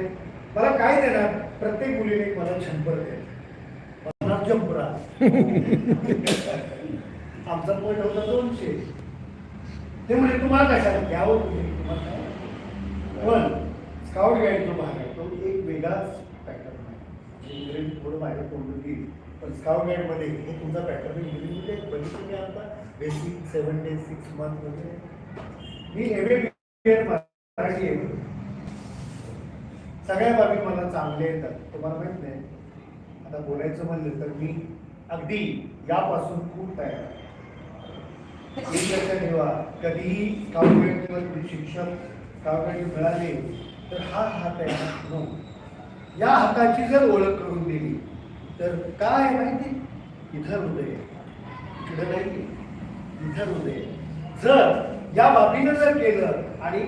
देते मला काय देणार? प्रत्येक मुलीने मला शंभर दे. जंपरा आमचा पॉईंट होता दोनशे. ते म्हणजे तुम्हाला कशाला? घ्यावं तुम्ही. तुम्हाला पण स्काउट गाईड जो भाग आहे तो एक वेगळाच पॅटर्न आहे. इंग्रजी थोडं बाहेर तोंडून घेईल पण स्काउट गाईडमध्ये हे तुमचा पॅटर्न इंग्रजीमध्ये बघितलं मी आता basic seven days six month वगैरे मी एव्हरी मराठी आहे. सगळ्या बाबी मला चांगल्या येतात तुम्हाला माहीत नाही. आता बोलायचं म्हणलं तर मी अगदी यापासून खूप तयार आहे. ठेवा कधीही स्काउटमध्ये शिक्षक स्काउटमध्ये मिळाले तर हा हात आहे नो या हाताची जर ओळख करून दिली तर काय माहिती? इथं हृदय आहे. इकडं नाही इथं हृदय जर या बाबीनं जर केलं आणि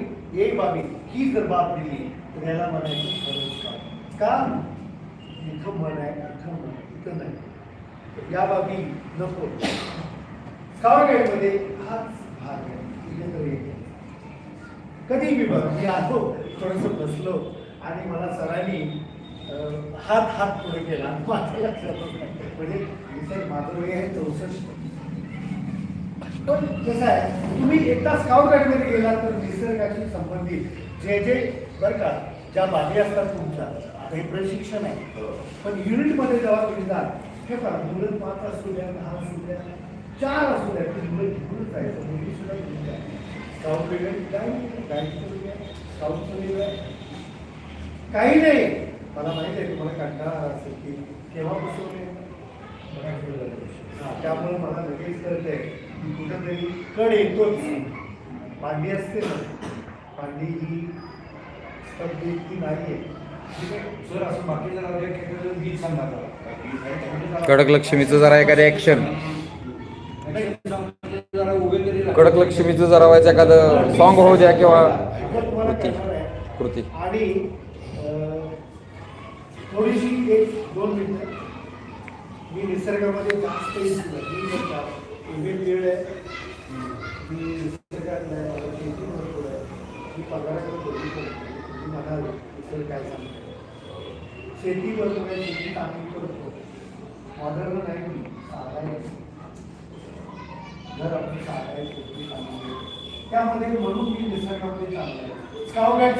एक बाबी ही जर बाब दिली तर याला म्हणायचं खरंच scout. का? इथं मन आहे इथं मन आहे, इथं नाही. या बाबी नको. स्काउट हाच भाग आहे. इथे तो कधी मी बघ मी आलो थोडस बसलो आणि मला सरांनी हात हात पुढे केला. माझं लक्षात नाही. म्हणजे मी माझं वय आहे चौसष्ट. पण कसं आहे तुम्ही एकदा स्काउट गाईडमध्ये गेला तर निसर्गाशी संबंधित जे जे बरं का ज्या बाबी असतात तुमच्या आता हे प्रशिक्षण आहे. पण युनिटमध्ये जेव्हा जाल हे पहा मुलं पाच असू द्या दहा असू द्या चार असू द्या ती मुलं घेऊनच जायचं मुली सुद्धा घेऊन जायचं. स्काउट वेगळं गाईड गाईडचं वेगळं वेगळं काही नाही. मला माहिती आहे तुम्हाला कंटाळा असेल की केव्हा बसवले हा त्यामुळे मला लगेच कळतंय की कुठंतरी कड येतोच. पांडी असते ना पांडी ही स्तब्ध की नाही आहे. सर असं बाकी जरा सांगा. कडक लक्ष्मीचं जरा एखादं राहा. कडक लक्ष्मीचं जरा व्हायचं एखादं सॉन्ग होऊ द्या किंवा हे कृती. कृती. आणि थोडीशी एक दोन मिनिटं. मी निसर्गामध्ये जास्त वेळ आहे. मी निसर्गात नाही मला शेती भरपूर आहे. मी पगाराकडे कधी दुसरं काय सांगतो शेती करतो काय शेती चांगली करतो? मॉडर्न नाही मी साधा आहे. घर आपली साधा शेती चांगली त्यामध्ये म्हणून मी निसर्गामध्ये चांगलं आहे.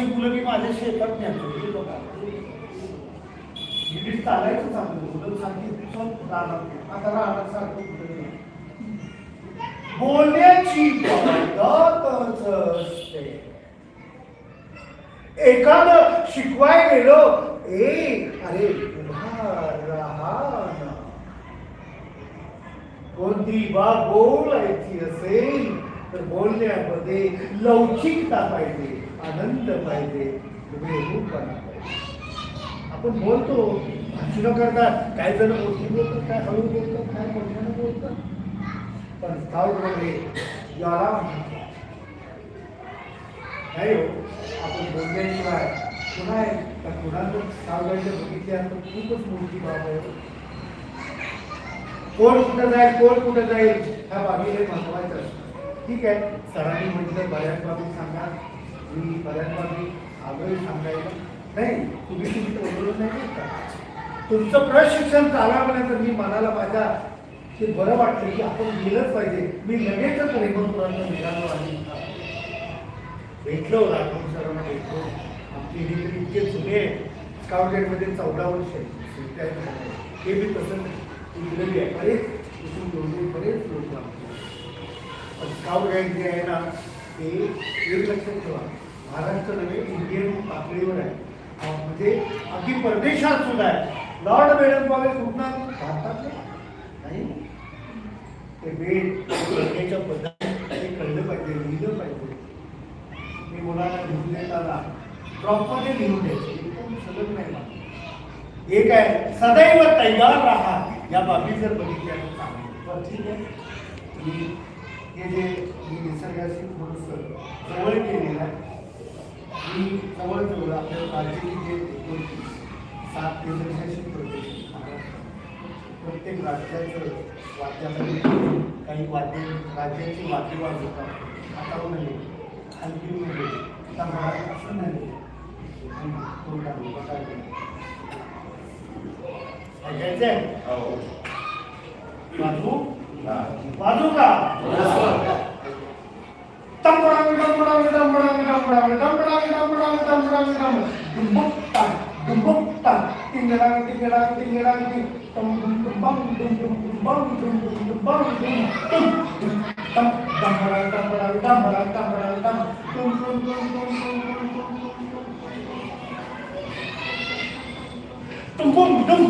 मुलं मी माझ्या शेतात न्यायचो हे बघा गिरीत चालायचं चांगलं मुलं सांगितलं दिवसात राहणार आता राहणार सारखं कुठं नाही. बोलण्याची पद्धतच असते. एखाद शिकवाय गेलो ए अरे कोणती बाब बोलायची असेल तर बोलण्यामध्ये लवचिकता पाहिजे आनंद पाहिजे वेगळूपणा पाहिजे. आपण बोलतो भाषण करतात काय जण मोठी बोलतात काय हळू बोलतात काय मोठ्यानं बोलतात. पण स्काउटमध्ये ज्वाला नाही हो आपण बोलल्याशिवाय पुन्हा आहे तर कुणाला स्काउटमध्ये बघितले तर खूपच मोठी बाब आहे. कोण कुठं जाईल कोण कुठं जाईल ह्या बाबी हे महत्वाचं असतं. ठीक आहे सरांनी म्हटलं बऱ्याच बाबी सांगा. मी बऱ्याच बाबी आग्रही सांगायला नाही तुम्ही तुम्ही ओरडून नाही का तुमचं प्रशिक्षण चालवलं तर मी मनाला माझ्या ते बरं वाटलं की आपण गेलंच पाहिजे. मी लगेचच रेमनपुरांना निघालो आणि भेटलो राठोड सरांना भेटलो आमची हे तरी इतके जुने स्काउट गाईडमध्ये चौदा वर्ष ते मी आहेत मला. तसं इंग्रजी आहे बरेच इथून दोन्ही बरेच लोक पण स्काउट गाईड जे आहे ना ते एक लक्षात ठेवा. महाराष्ट्र नव्हे इंडियन पातळीवर आहे. म्हणजे अगदी परदेशात सुद्धा आहे. लॉर्ड बेडन पॉवेल कुठला भारतातले. नाही? ते वेळ करण्याच्या पद्धती ते कळलं पाहिजे लिहिलं पाहिजे मी प्रॉपरली लिहून द्यायचं. एकदम सलग नाही एक आहे सदैव तयार राहा या बाबी जर बघितल्या तर चांगलं. ठीक आहे. तुम्ही हे जे मी निसर्गाशी थोडंसं जवळ केलेलं आहे मी जवळ जवळ आपल्या राज्याची जे एकोणतीस सात केंद्रशासित प्रदेश प्रत्येक राज्याचं वाद्यामध्ये काही वाद्य राज्याची वाद्य वाजवतात आता नाही हलकी Tambah, tambah, tambah, tambah, tambah, Tumpong! Tum!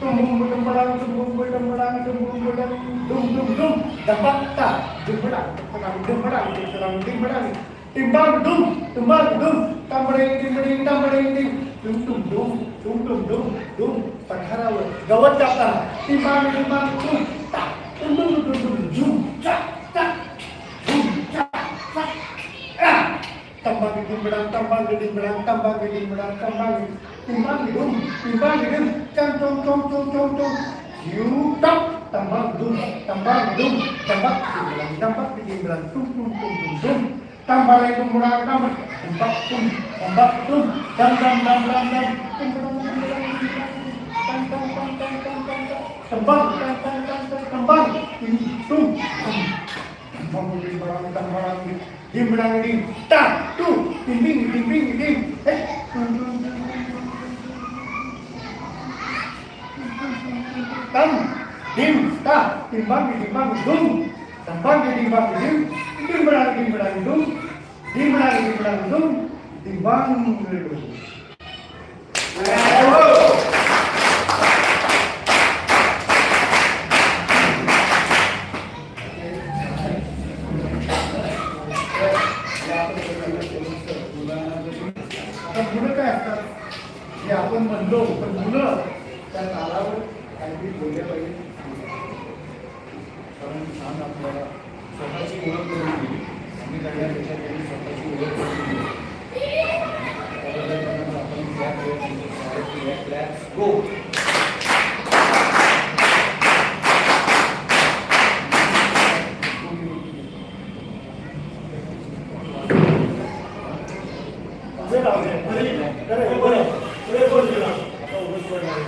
Tumpong bulang balang, tumpong bulang balang, tumpong bulang, dum dum dum, dabakta, dumbalang, dumbalang, dumbalang, dumbalang, timbang dum, timbang dum, tambarin, timbarin, tambarin, dum dum dum, dum dum dum, gawat ka, timbang, timbang, dum, tak, dum dum dum, kambang geding berang, kambang geding berang, kambang timbang gedung, timbang gedung, cang cong cong cong cong cong, ciutak, tambah gedung, tambah gedung, tambah gedung, tambah geding berang, tum tum tum tum tung, tambah lagi berang, tambah empat tum, empat tum, dam dam dam dam dam, kembang, kembang, itu, kembang, kembang, kembang, kembang, kembang, kembang, kembang, bimbing bimbing bimbing. Eh. Tam dim ta timbang timbang dung timbang, timbang dim. Dim berang dim berang dung dim berang dim berang dung timbang dung जे आपण म्हणलो पण मुलं त्या तालावर काहीतरी बोलले पाहिजे कारण छान आपल्याला स्वतःची ओळख करून दिली आम्ही सगळ्यांपेक्षा त्यांनी स्वतःची ओळख करून दिली त्याबद्दल त्यांना आपण त्या वेळेस